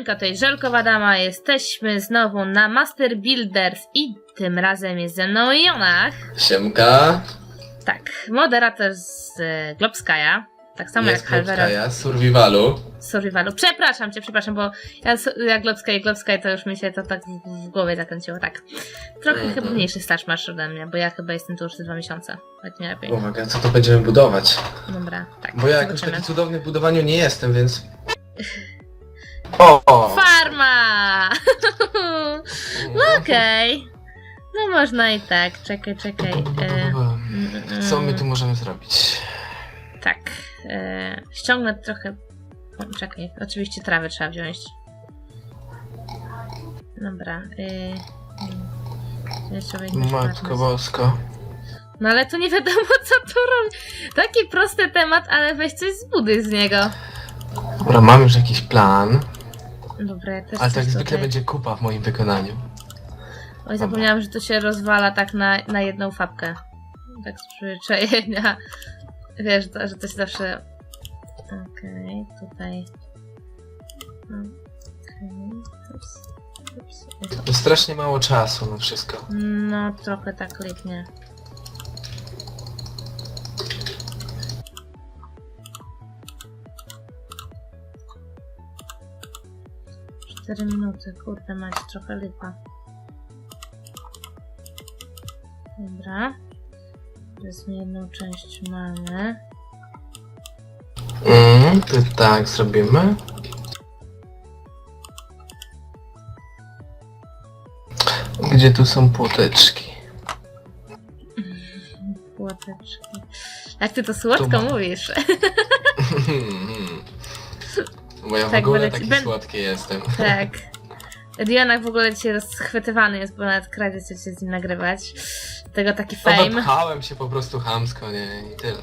Siemka, to jest Żelkowa Dama, jesteśmy znowu na Master Builders i tym razem jest ze mną Jonach. Siemka, Tak, moderator z e, Globskaja, tak samo jest jak Halvera Klopskaja Survivalu. z Survivalu. Przepraszam cię, przepraszam, bo ja, s- jak Globskaj i Globskaj to już mi się to tak w, w głowie zakręciło, tak. Trochę Mhm. chyba mniejszy staż masz ode mnie, bo ja chyba jestem tu już ze dwa miesiące, tak nie lepiej. Uwaga, co to będziemy budować? Dobra, tak. Bo ja jakoś zobaczymy. taki cudowny w budowaniu nie jestem, więc... O! Farma! No okej. No można i tak. Czekaj, czekaj. E, mm, Co my tu możemy zrobić? Tak. E, ściągnę trochę. o, Czekaj, oczywiście trawę trzeba wziąć. Dobra. E, Matko bosko. No ale to nie wiadomo co tu robi. Taki prosty temat, ale weź coś zbuduj z niego. Dobra, mam już jakiś plan, Dobra, ja też ale coś tak zwykle tutaj- będzie kupa w moim wykonaniu. Oj, zapomniałam, że to się rozwala tak na, na jedną fabkę. Tak z przyzwyczajenia. Wiesz, to, że to się zawsze... Okej, tutaj... Okej, ups, ups. To strasznie mało czasu na wszystko. No, trochę tak lipnie. Cztery minuty, kurde mać, trochę lipa. Dobra. Powiedzmy jedną część mamy. Mm, to tak zrobimy. Gdzie tu są płoteczki? Płateczki. Jak ty to słodko Tu mówisz. Bo ja w Tak, ogóle będę ci- taki ben- słodki jestem. tak. Diana w ogóle dzisiaj rozchwytywany jest, bo nawet Kradzis chce się z nim nagrywać. Tego taki fame. Odepchałem się po prostu chamsko, nie, i tyle.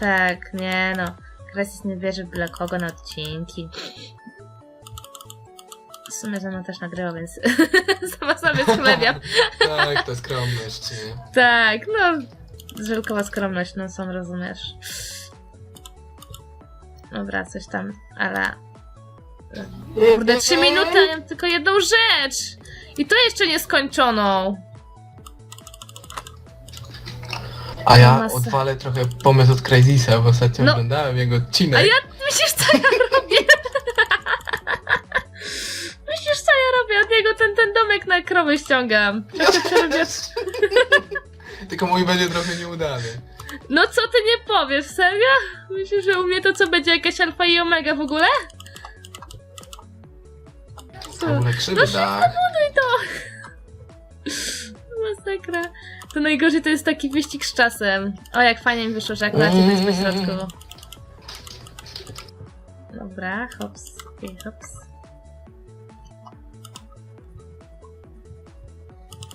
Tak, nie no. Kradzis nie bierze byle kogo na odcinki. W sumie mną też nagrywa, więc sama sobie schlebiam. tak, to skromność, nie? tak, no. Żelkowa skromność, no sam rozumiesz. Dobra, coś tam, ale... Kurde, trzy minuty, a ja mam tylko jedną rzecz! I to jeszcze nieskończoną! A ja odwalę trochę pomysł od Crazisa, bo ostatnio No. oglądałem jego odcinek. A ja myślisz co ja robię? myślisz co ja robię? Od niego ten, ten domek na krowy ściągam. Trochę przerobię... Tylko mój będzie trochę nieudany. No co ty nie powiesz, serio? Myślisz, że u mnie to co będzie jakaś alfa i omega w ogóle? W Co? ogóle krzywy No dach. buduj to! Masakra. To najgorzej to jest taki wyścig z czasem. O, jak fajnie mi wyszło, że akurat mm. jest po środku. Dobra, hops i hops.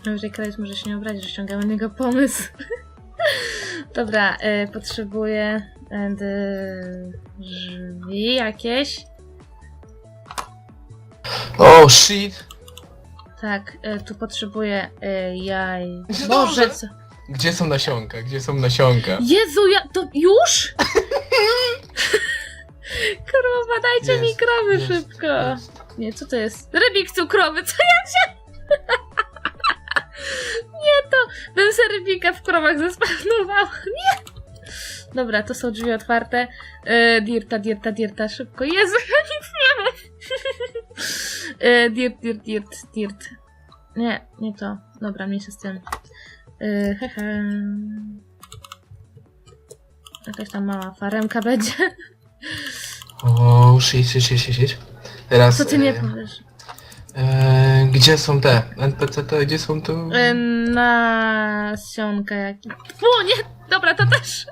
Może Krajs może się nie obrazić, że ściągamy na niego pomysł. Dobra, y, potrzebuję y, drzwi jakieś. Oh shit! Tak, y, tu potrzebuję y, jaj. Dobrze. Boże, co? Gdzie są nasionka? Gdzie są nasionka? Jezu, ja to już? Krowa, dajcie mi Jest, krowy jest, szybko. jest. Nie, co to jest? Rybik cukrowy, co ja się... bym se rybika w krowach zespawnowała. Nie! Dobra, to są drzwi otwarte. E, dirta, dirta, dirta, szybko. Jezu, ja nic nie mam. e, dirt, dirt, dirt, dirt. Nie, nie to. Dobra, mniejsza z tym. E, hehe. Jakaś tam mała faremka będzie. Shit, shit, shit, shit, shit. Teraz... Co ty nie e, powiesz? E, Gdzie są te NPC, to gdzie są tu? E, Nasionka jaki. Fu, nie! Dobra, to też.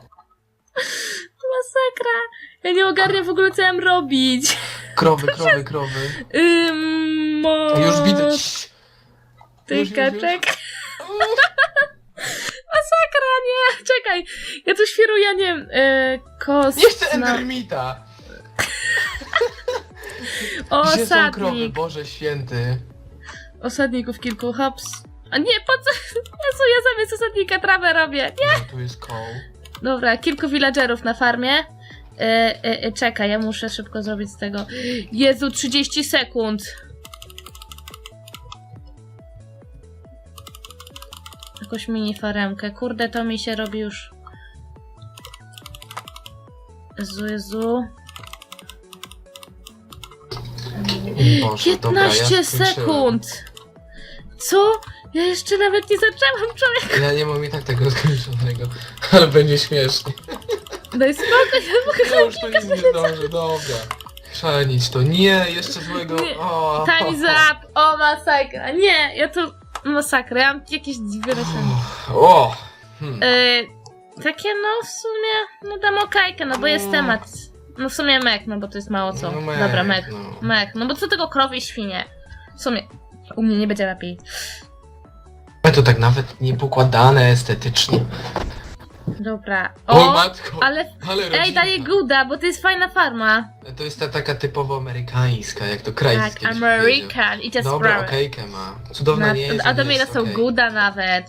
Masakra. Ja nie ogarniam w ogóle co ja mam robić. Krowy, krowy, krowy. Ym, mo... Już. Ty Już, już, już. kaczek. Masakra, nie! Czekaj. Ja tu świruję, nie wiem, kos... Nie chcę na- Endermita! Gdzie są krowy, Osadnik. Boże święty? Osadników kilku, hops. A nie, po co? Jezu, ja zamiast osadnika trawę robię. Nie! No, tu jest koł. Dobra, kilku villagerów na farmie. E, e, e, czekaj, ja muszę szybko zrobić z tego. Jezu, 30 sekund. Jakąś mini faremkę. Kurde, to mi się robi już. Jezu, Jezu. Boże, dobra, ja 15 sekund! Co? Ja jeszcze nawet nie zaczęłam, człowiek. Ja nie mam i tak tego skończonego, ale będzie śmiesznie. Daj spokój, ja mogę No już to nic nie zdążę, dobra. Chrzanić to, nie, jeszcze złego. Nie, O, Time's up! O, masakra! Nie, ja to... Masakra, ja mam jakieś dziwne. O! Hmm. Yy, takie no w sumie, no dam okejkę, no bo jest No. temat. No w sumie mek, no bo to jest mało co. No mek, Dobra, mek. no. Mek, no bo co tego krowy i świnie? W sumie, u mnie nie będzie lepiej. Ale to tak nawet nie pokładane estetycznie. Dobra. O, O, matko! ale... Ale Ej, rodzina. daję guda, bo to jest fajna farma. To jest ta taka typowo amerykańska, jak to kraj Tak, American, i to Dobra, sprawy. okejkę ma. Cudowna Na, nie jest. a do nie mnie jest są okej. guda nawet.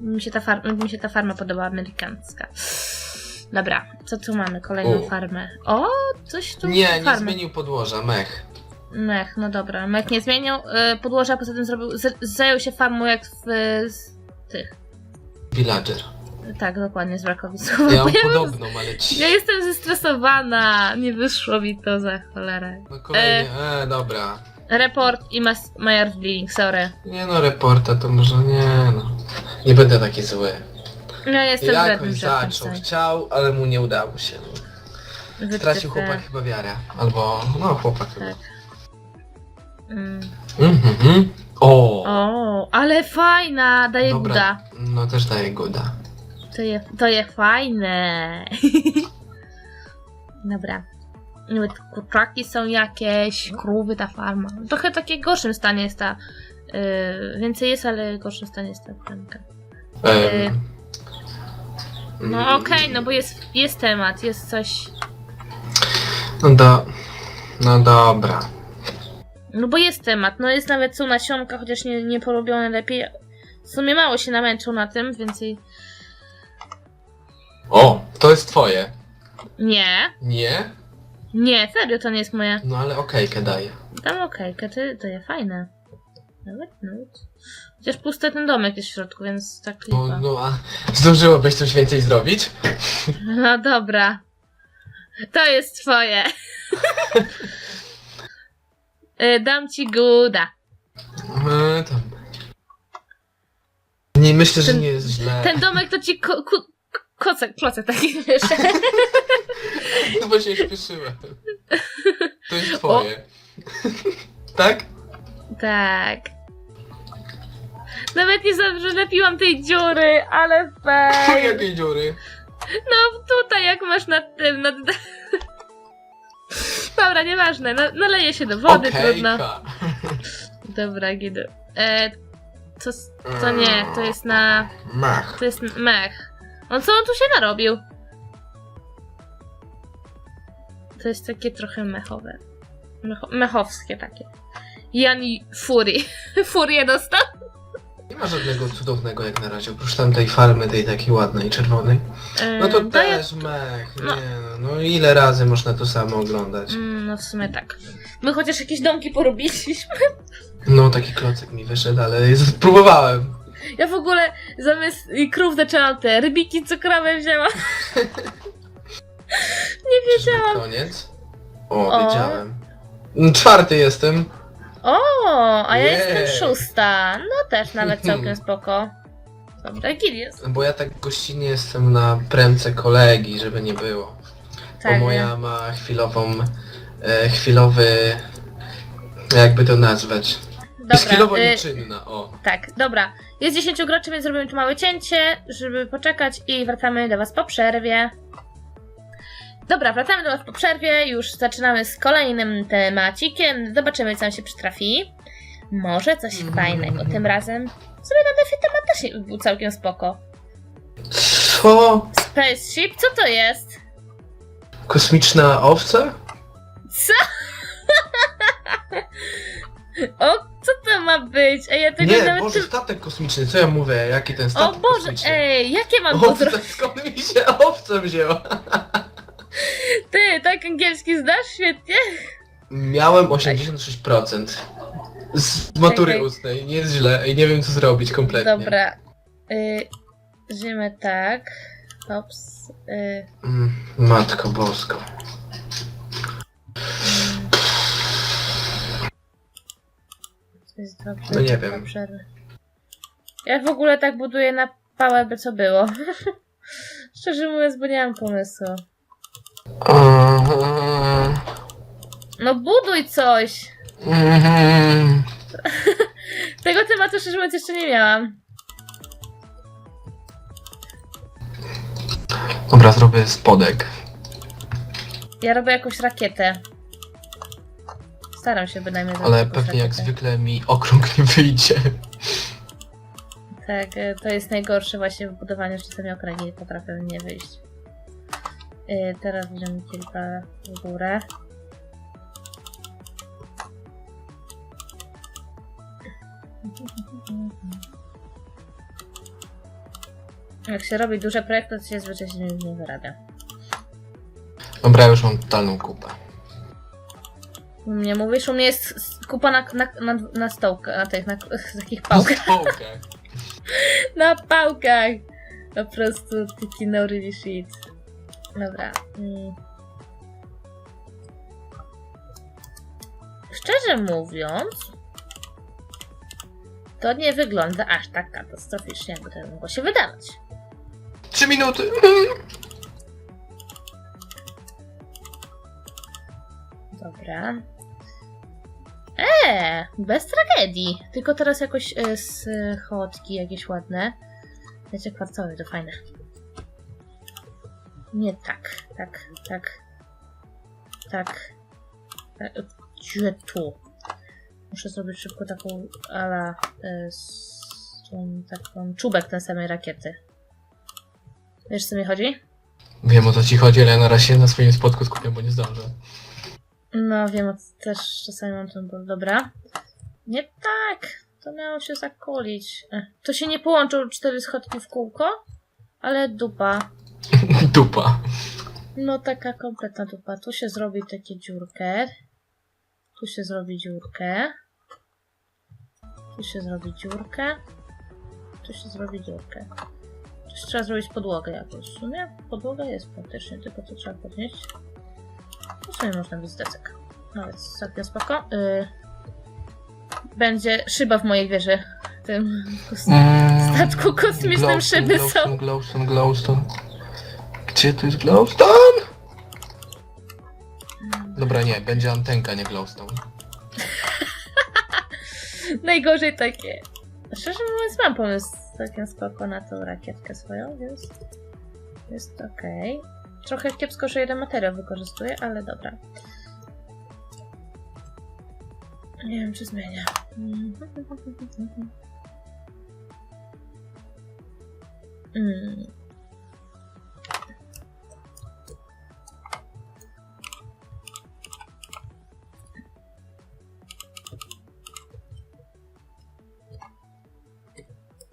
Mi się, ta farma, mi się ta farma podoba, amerykańska. Dobra, co tu mamy? Kolejną U. farmę. O, coś tu Nie, nie farmy. zmienił podłoża, mech. Mech, no dobra. Mech nie zmienił y, podłoża, poza tym zrobił, z, zajął się farmą jak w y, z tych. Villager. Tak, dokładnie, z brakowic. Ja mam Ja, podobną, ale ci. ja jestem zestresowana. Nie wyszło mi to za cholerę. No kolejnie, e, dobra. Report i mas, Mayor Bleeding, sorry. Nie no, reporta to może nie no. Nie będę taki zły. Ja jestem Jakoś zaczął, chciał, ale mu nie udało się. Stracił chłopak chyba wiarę. Albo, no chłopak chyba. Tak. Mm. Mhm. O! O, ale fajna, daje Dobra. guda. No też daje guda. To je, to je fajne. Dobra. Nawet kurczaki są jakieś, krówy, ta farma. Trochę takie gorszym stanie jest ta. Yy, więcej jest, ale w gorszym stanie jest ta farmka. Em, No okej, no bo jest, jest temat, jest coś. No do... No dobra. No bo jest temat, no jest nawet są nasionka, chociaż nie, nie porobione lepiej. W sumie mało się namęczył na tym, więcej. O, to jest twoje. Nie, Nie? nie, serio to nie jest moje. No ale okejkę daje. Tam okejkę, to, to jest fajne. Nawet, nawet. Chociaż pusty ten domek jest w środku, więc tak No, lipa. no a zdążyłabyś coś więcej zrobić? No dobra. To jest twoje. Y, Dam ci guda. E, tam. Nie, myślę, że Ten- nie jest źle. Ten domek to ci ko- ku- kocek, klocek taki wiesz. No bo się śpieszyłem. To jest twoje. tak? Tak. Nawet nie zawsze lepiłam tej dziury, ale fej. Jakiej dziury? No tutaj jak masz nad tym, nad... Dobra, nieważne, na, naleje się do wody, trudno. Okejka. Dobra, gidy. E, to, to nie, to jest na... Mach. To jest mech. On co on tu się narobił? To jest takie trochę mechowe. Mecho, mechowskie takie. Jani Fury. Furię dostał? Nie ma żadnego cudownego jak na razie, oprócz tamtej farmy, tej takiej ładnej, czerwonej. E, No to daje- też mech, no. nie no, no ile razy można to samo oglądać? Mm, no w sumie tak. My chociaż jakieś domki porobiliśmy. No taki klocek mi wyszedł, ale spróbowałem. Ja w ogóle zamiast i krów zaczęłam te rybiki cukrowe wzięłam. Nie Czyżby wiedziałam. koniec? O, O. wiedziałem. Czwarty jestem. O, a ja Jej. jestem szósta. No też nawet całkiem spoko. Dobra, gil jest. Bo ja tak gościnnie jestem na premce kolegi, żeby nie było. Tak, Bo moja ma chwilową, e, chwilowy, jakby to nazwać. Jest chwilowo Dobra, y, nieczynna, o. tak, dobra. Jest 10 graczy, więc zrobimy tu małe cięcie, żeby poczekać i wracamy do Was po przerwie. Dobra, wracamy do Was po przerwie, już zaczynamy z kolejnym temacikiem. Zobaczymy, co nam się przytrafi. Może coś fajnego tym razem. Sobie na defie temat też był całkiem spoko. Co? Spaceship, co to jest? Kosmiczna owca? Co? o, co to ma być? Ej, ja tego Nie, nawet... Boże, statek kosmiczny, co ja mówię? Jaki ten O statek Boże, kosmiczny? ej, jakie mam to zrobić? skąd mi się owce wzięła? Ty, tak angielski zdasz? Świetnie. Miałem 86%. Z matury Czekaj. ustnej, nie jest źle i nie wiem co zrobić kompletnie. Dobra. Y, tak. Ops. Y, Mm, Matko bosko. to jest dobrze. No nie wiem. dobrze. Ja w ogóle tak buduję na pałę, by co było. Szczerze mówiąc, bo nie mam pomysłu. Mhm. No buduj coś! Mhm. Tego tematu szczerze mówiąc jeszcze nie miałam. Dobra, zrobię spodek. Ja robię jakąś rakietę. Staram się bynajmniej zrobić Ale jakąś pewnie jak rakietę. zwykle mi okrąg nie wyjdzie. Tak, e, to jest najgorsze właśnie w budowaniu, że czasami okręgi potrafią nie wyjść. E, Teraz bierzemy kilka w górę. Jak się robi duże projekty, to się zwyczajnie nie wyrabia. Dobra, już mam totalną kupę. U mnie mówisz, u mnie jest kupa na, na, na, na stołkach, na tych, na takich pałkach. Spółkę. Na pałkach! Po prostu tiki no really shit. Dobra. Mm. Szczerze mówiąc, to nie wygląda aż tak katastroficznie, jakby to mogło się wydawać. Trzy minuty. Dobra. Eee, bez tragedii. Tylko teraz jakoś e, schodki jakieś ładne. Wiecie, kwarcowe, to fajne. Nie tak, tak, tak. Tak. E, Gdzie tu? Muszę zrobić szybko taką ala e, z tą taką czubek tej samej rakiety. Wiesz co mi chodzi? Wiem o co ci chodzi, ale ja na razie się na swoim spotku skupię, bo nie zdążę. No wiem, też czasami mam ten ból. Dobra. Nie tak! To miało się zakolić. Eh, To się nie połączą cztery schodki w kółko, ale dupa. Dupa. No taka kompletna dupa. Tu się zrobi takie dziurkę. Tu się zrobi dziurkę. Tu się zrobi dziurkę. Tu się zrobi dziurkę. Tu trzeba zrobić podłogę jakąś. W sumie podłoga jest praktycznie, tylko to trzeba podnieść. Tu sobie można być desek. Nawet całkiem spoko. Y... Będzie szyba w mojej wieży. W tym Mm, statku kosmicznym glowstone, szyby są. glowstone, glowstone, glowstone. Gdzie tu jest glowstone? Dobra, nie, będzie antenka, nie glowstone. Najgorzej takie. Szczerze mówiąc, mam pomysł całkiem spoko na tą rakietkę swoją, więc jest okej. Trochę kiepsko, że jeden materiał wykorzystuję, ale dobra. Nie wiem, czy zmienia. Mm.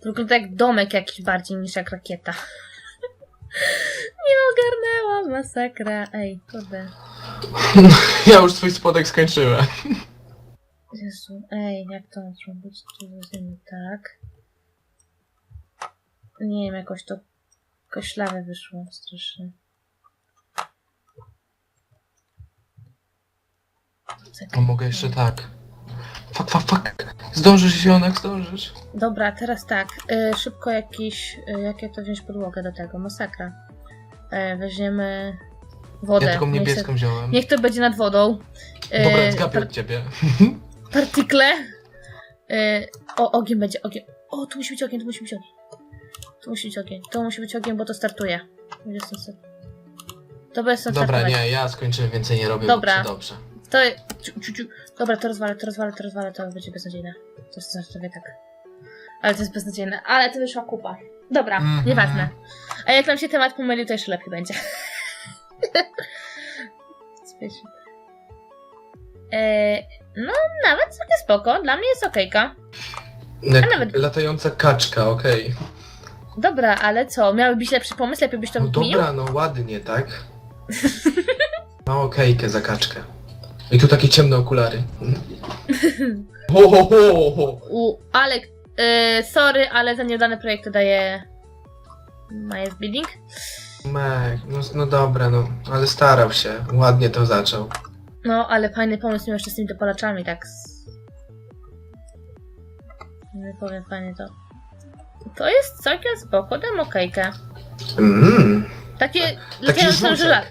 Wygląda jak domek jakiś bardziej niż jak rakieta. Nie ogarnęłam, masakra. Ej, kurde. Ja już swój spodek skończyłem. Jezu, ej, jak to zrobić? Tu weźmiemy tak. Nie wiem, jakoś to koślawe wyszło strasznie. No mogę jeszcze tak. Fuck, fuck, fuck. Zdążysz, zionek, zdążysz. Dobra, teraz tak. Y, szybko jakiś. Y, jakie to wziąć podłogę do tego? Masakra. Y, weźmiemy wodę. Ja tylko niech, niebieską se- wziąłem. niech to będzie nad wodą. Y, Dobra, zgapię par- od ciebie. partikle. Y, o, ogień będzie, ogień. O, tu musi być ogień, tu musi być ogień. Tu musi być ogień, to musi być ogień, bo to startuje. Będzie stąd start- To bez sensu Dobra, startować. nie, ja skończyłem, więcej nie robię. Dobra. Dobrze, dobrze. To. Ciu, ciu, ciu. Dobra, to rozwalę, to rozwalę, to rozwalę, to będzie beznadziejne. To startuje tak. Ale to jest beznadziejne. Ale to wyszła kupa. Dobra, Mhm. nieważne. A jak nam się temat pomylił, to jeszcze lepiej będzie. Spaceship. E, no, nawet całkiem spoko. Dla mnie jest okejka. Jak A nawet- latająca kaczka, okej. Dobra, ale co? Miały być lepszy pomysł, lepiej byś to No dobra, no ładnie, tak? Ma okejkę za kaczkę. I tu takie ciemne okulary. Ho, ho, ho, ho. U, Alek, y, sorry, ale za nieudane projekty daje... Majes Building? Mek, no, no dobra, no, ale starał się, ładnie to zaczął. No, ale fajny pomysł miał jeszcze z tymi dopalaczami, tak. z- Nie powiem fajnie to. To jest całkiem spoko, dam okejkę. Mmm, Takie taki latające żuczek. żelaz.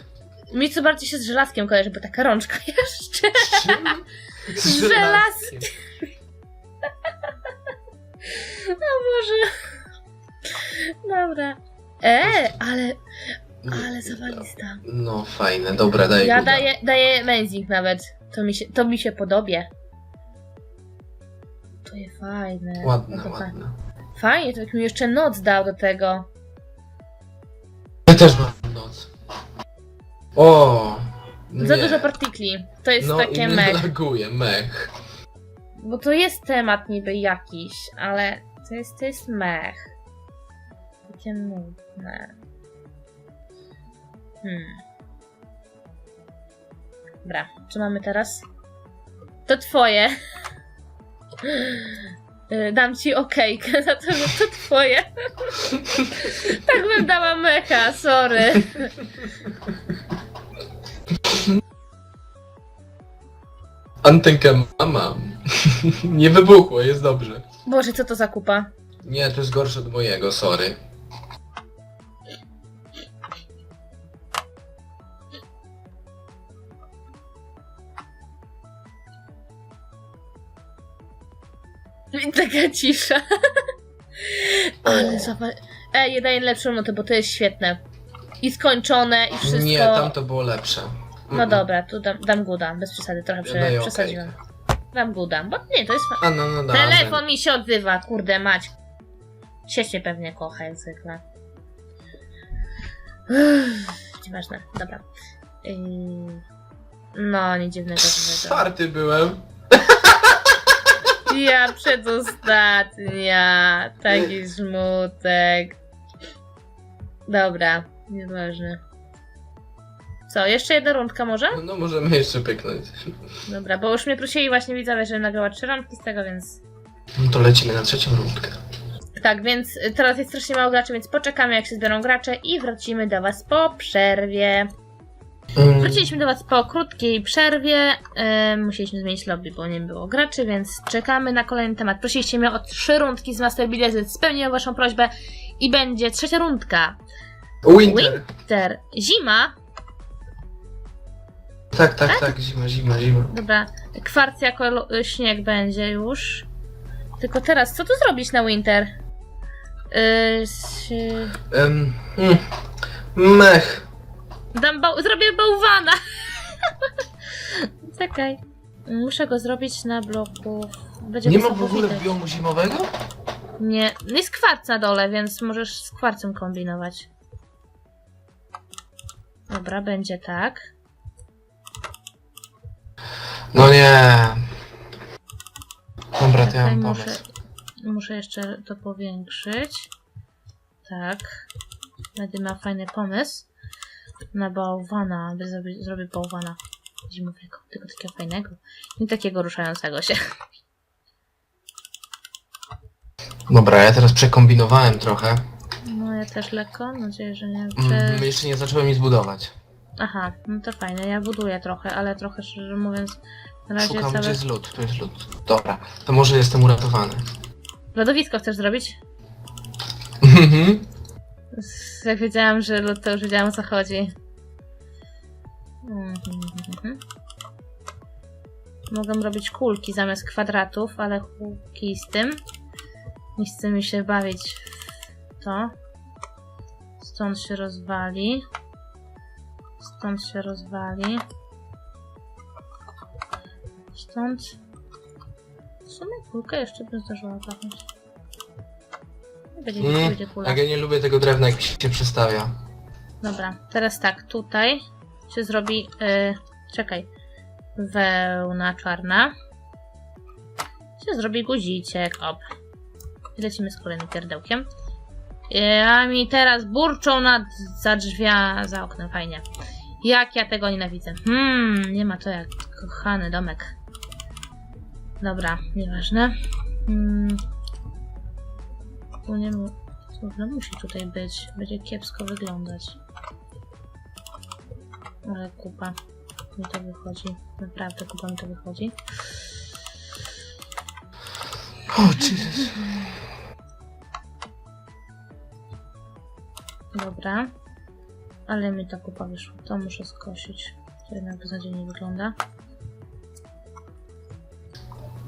Mi co bardziej się z żelazkiem kojarzy, bo taka rączka jeszcze. Z Żelaz- żelazkiem. O Boże. Dobra. E, ale, ale zawalista. No fajne, dobra, daj Ja daję, daję amazing nawet. To mi się, to mi się podobie. To jest fajne. Ładne, No ładne. Fajnie, to jak mi jeszcze noc dał do tego. Ja też mam O! Za nie. dużo partikli. To jest no, takie i mnie mech. laguje, mech. Bo to jest temat niby jakiś, ale to jest, to jest mech. Takie nudne. Hmm. Dobra, co mamy teraz? To twoje. Y, Dam ci okejkę za to, że to twoje. tak bym dała mecha, sorry. Antenkę mam. nie wybuchło, jest dobrze. Boże, co to za kupa? Nie, to jest gorsze od mojego, sorry. I taka cisza. Ale zawal... Ej, ja daję lepszą notę, bo to jest świetne. I skończone, i wszystko. Nie, tam to było lepsze. No Mm. dobra, tu dam, dam guda, bez przesady, trochę prze, przesadziłam. Dam guda, bo nie, to jest fa- A no, no. Telefon mi się odzywa, kurde mać. Sieście pewnie kocha jak zwykle. Uff, Nieważne, dobra. Yy... No, nie dziwnego dziwnego. Czwarty byłem. Ja przedostatnia. Taki smutek. Dobra, nieważne. Co, jeszcze jedna rundka może? No, no możemy jeszcze pyknąć. Dobra, bo już mnie prosili właśnie widzowie, żebym nagrała trzy rundki z tego, więc... No to lecimy na trzecią rundkę. Tak, więc teraz jest strasznie mało graczy, więc poczekamy jak się zbiorą gracze i wrócimy do was po przerwie. Mm. Wróciliśmy do was po krótkiej przerwie. Ym, musieliśmy zmienić lobby, bo nie było graczy, więc czekamy na kolejny temat. Prosiliście mnie o trzy rundki z Master Builder, więc spełniłem waszą prośbę i będzie trzecia rundka. Winter. Ter, zima. Tak, tak, tak, zima, zima, zima. Dobra, kwarc jako lo- śnieg będzie już. Tylko teraz, co tu zrobić na winter? Yy, mm, mech. Dam bał- zrobię bałwana. Czekaj. Muszę go zrobić na bloku. Będzie Nie ma w ogóle widać. biomu zimowego? Nie. Jest kwarc na dole, więc możesz z kwarcem kombinować. Dobra, będzie tak. No nie. Dobra, to ja Czekaj, mam muszę, pomysł. muszę jeszcze to powiększyć. Tak. Będę miał fajny pomysł. Na bałwana. By zrobić, zrobię bałwana zimowego. Tylko takiego fajnego. Nie takiego ruszającego się. Dobra, ja teraz przekombinowałem trochę. No ja też lekko. Mam nadzieję, że nie. Mm, Czy... jeszcze nie zacząłem nic budować. Aha, no to fajne. Ja buduję trochę, ale trochę szczerze mówiąc. Na razie Szukam, gdzie całe. jest lód. Tu jest lód. Dobra, to może jestem uratowany. Lodowisko chcesz zrobić? Mhm. Jak wiedziałam, że lód, to już wiedziałam o co chodzi. Mhm. Mogę robić kulki zamiast kwadratów, ale kulki z tym. Nie chce mi się bawić w to. Stąd się rozwali. Stąd się rozwali. Stąd. W sumie kulkę jeszcze bym zdążyła zacząć. Będzie, Mm, będzie kula. Jak ja nie lubię tego drewna, jak się przestawia. Dobra, teraz tak, tutaj się zrobi, y, czekaj, wełna czarna. Się zrobi guziciek, op. I lecimy z kolejnym pierdełkiem. E, A mi teraz burczą nad, za drzwia, za oknem, fajnie. Jak ja tego nienawidzę. Hmm, nie ma to jak kochany domek. Dobra, nieważne. Hmm. Tu nie mu... Dobra, musi tutaj być. Będzie kiepsko wyglądać. Ale kupa. Mi to wychodzi. Naprawdę kupa mi to wychodzi. O, Jesus. Dobra. Ale mi ta kupa wyszła. To muszę skosić. To jednak beznadziejnie wygląda.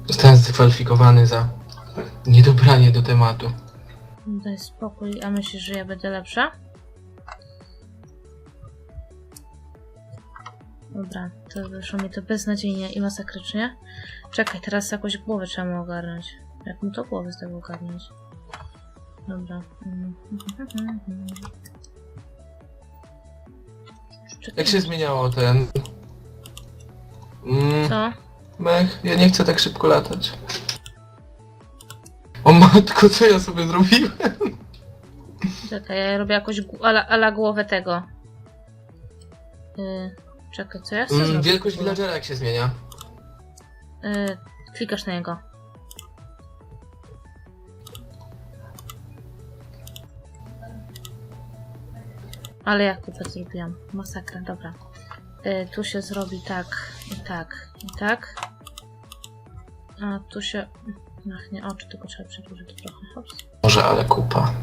Zostałem zdyskwalifikowany za niedobranie do tematu. Daj spokój, a myślisz, że ja będę lepsza? Dobra, to wyszło mi to beznadziejnie i masakrycznie. Czekaj, teraz jakąś głowę trzeba mu ogarnąć. Jak mu to głowę z tego ogarnąć? Dobra. Czekaj, Jak się zmieniało ten... Mm, Co? mech, ja nie chcę tak szybko latać. O matko, co ja sobie zrobiłem? Czekaj, ja robię jakąś gu- ala, ala głowę tego. Yy, czekaj, co ja chcę Mm, zrobić? wielkość villagera jak się zmienia? Yy, klikasz na niego. Ale ja kupę zrobiłam. Masakra, dobra. Yy, tu się zrobi tak, i tak, i tak. A tu się... Ach, nie oczy, tylko trzeba przedłużyć trochę. Hops. Może, ale kupa.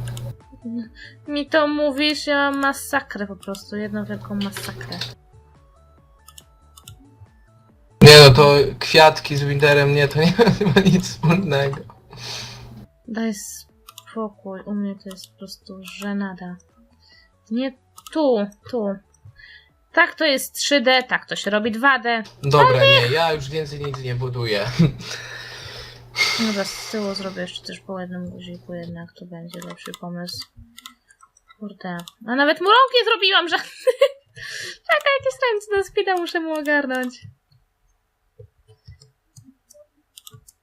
Mi to mówisz, ja mam masakrę po prostu. Jedną wielką masakrę. Nie no, to kwiatki z Winterem, nie, to nie ma nic wspólnego. Daj spokój, u mnie to jest po prostu żenada. Nie tu, tu. Tak to jest 3D, tak to się robi 2D. Dobra, nie, ja już więcej nic nie buduję. Dobra, z tyłu zrobię jeszcze też po jednym guziku, jednak to będzie lepszy pomysł. Kurde. A nawet mu rąk nie zrobiłam, że... Czekaj, jakie stręce do spida muszę mu ogarnąć.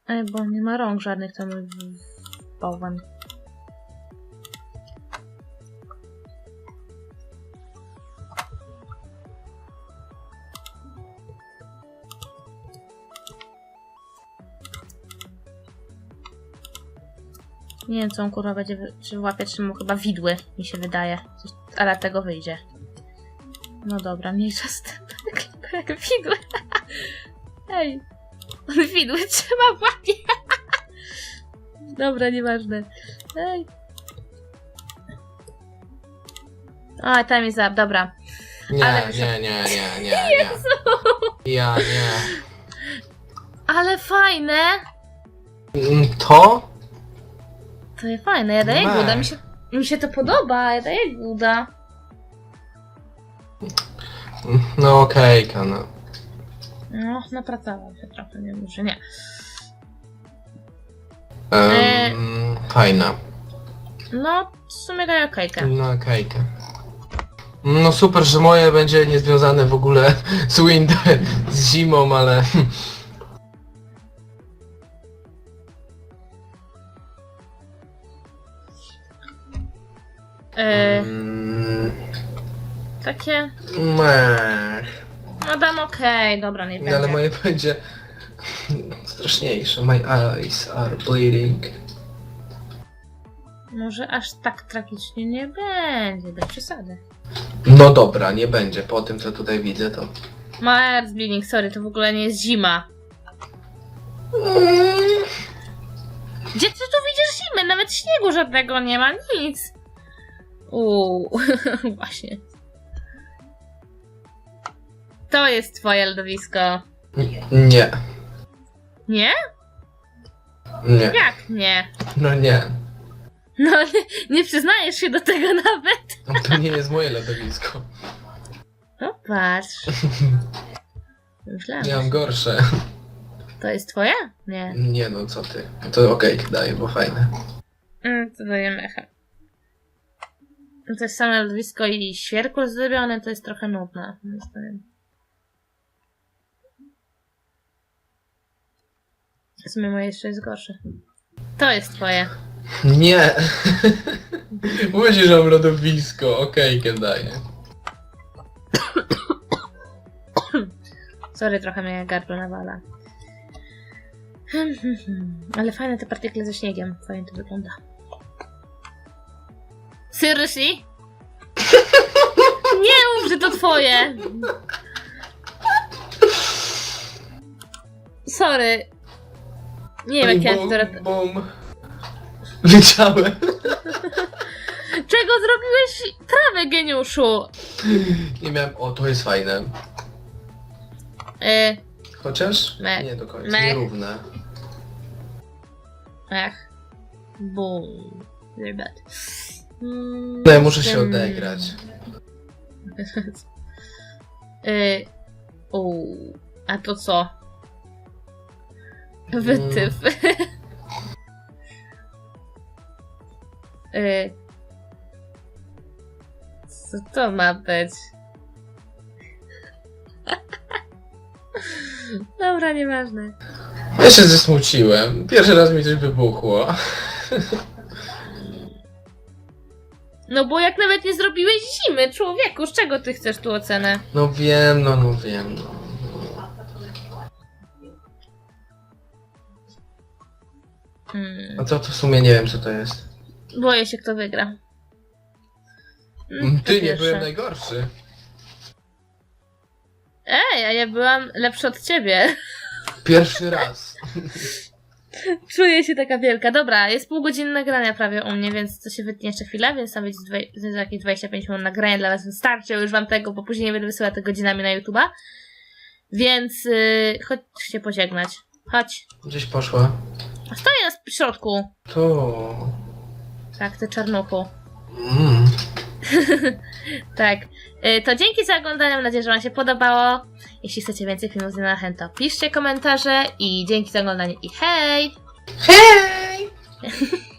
Ej, bo nie ma rąk żadnych, to mój bałwan. Nie wiem, co on kurwa będzie czy łapie, czy mu chyba widły, mi się wydaje. Coś, ale tego wyjdzie. No dobra, mniejsza z tym. Wygląda jak widły. Ej, on widły trzyma w łapie. Dobra, nieważne. Ej. A, tam jest zap, dobra. Nie, Ale nie, nie, nie, nie, nie. Ja nie. Ale fajne! Mm, To? To jest fajne, ja daję guda, mi się, mi się to podoba, ja daję guda. No okej, no. No, napracowałam się trochę, nie muszę, nie. Fajna. No, w sumie daję okejkę. No okejkę. No super, że moje będzie niezwiązane w ogóle z winter, z zimą, ale... Yy, Mm, takie, mech. no dam okej, dobra, nie No będzie. ale moje będzie straszniejsze. My eyes are bleeding. Może aż tak tragicznie nie będzie, bez przesady. No dobra, nie będzie. Po tym co tutaj widzę to... Mars Bleeding, sorry, to w ogóle nie jest zima. Gdzie ty tu widzisz zimę? Nawet śniegu żadnego nie ma, nic. Uuu, właśnie. To jest twoje lodowisko. Nie. Nie? Nie. Jak nie? No nie. No, nie, nie przyznajesz się do tego nawet. To nie jest moje lodowisko. No patrz. Myślałam, że gorsze. to jest twoje? Nie. Nie no, co ty. To okej, daję, bo fajne. Mm, to daje mecha. No To jest same lodowisko i świerkło zrobione, to jest trochę nudne. moim zdaniem. W sumie moje jeszcze jest gorsze. To jest twoje. Nie. Mówisz, że mam lodowisko. Okejkę daję. Sorry, trochę mnie gardło nawala. Ale fajne te partykle ze śniegiem. Fajnie to wygląda. Seriously? Nie mów, że to twoje! Sorry. Nie wiem, jak ja bum, teraz... bum. Wiedziałem. Czego zrobiłeś trawę, geniuszu? Nie miałem. O, to jest fajne. Y, Chociaż? Me. Nie do końca. Me. Nierówne. ach. Boom. Very bad. Mm, No, ja muszę się mm. odegrać. y, u, a to co? Wytyf. y, co to ma być? Dobra, nieważne. Ja się zesmuciłem. Pierwszy raz mi coś wybuchło. No bo jak nawet nie zrobiłeś zimy, człowieku, z czego ty chcesz tu ocenę? No wiem, no, no wiem, no. Hmm. A to, to w sumie nie wiem, co to jest. Boję się, kto wygra. Mm, to Ty, nie pierwsze. byłem najgorszy. Ej, a ja byłam lepsza od ciebie. Pierwszy raz. Czuję się taka wielka. Dobra, jest pół godziny nagrania prawie u mnie, więc to się wytnie jeszcze chwilę, więc tam będzie dwie- jakieś 25 minut nagrania dla was wystarczy już wam tego, bo później nie będę wysyłać tego godzinami na YouTube'a. Więc yy, chodźcie pożegnać. Chodź. Gdzieś poszła. Stoję na środku. To. Tak, ty czarnuchu. Mm. Tak. Y, To dzięki za oglądanie. Mam nadzieję, że Wam się podobało. Jeśli chcecie więcej filmów z Dina Chęto, piszcie komentarze i dzięki za oglądanie i hej! Hej!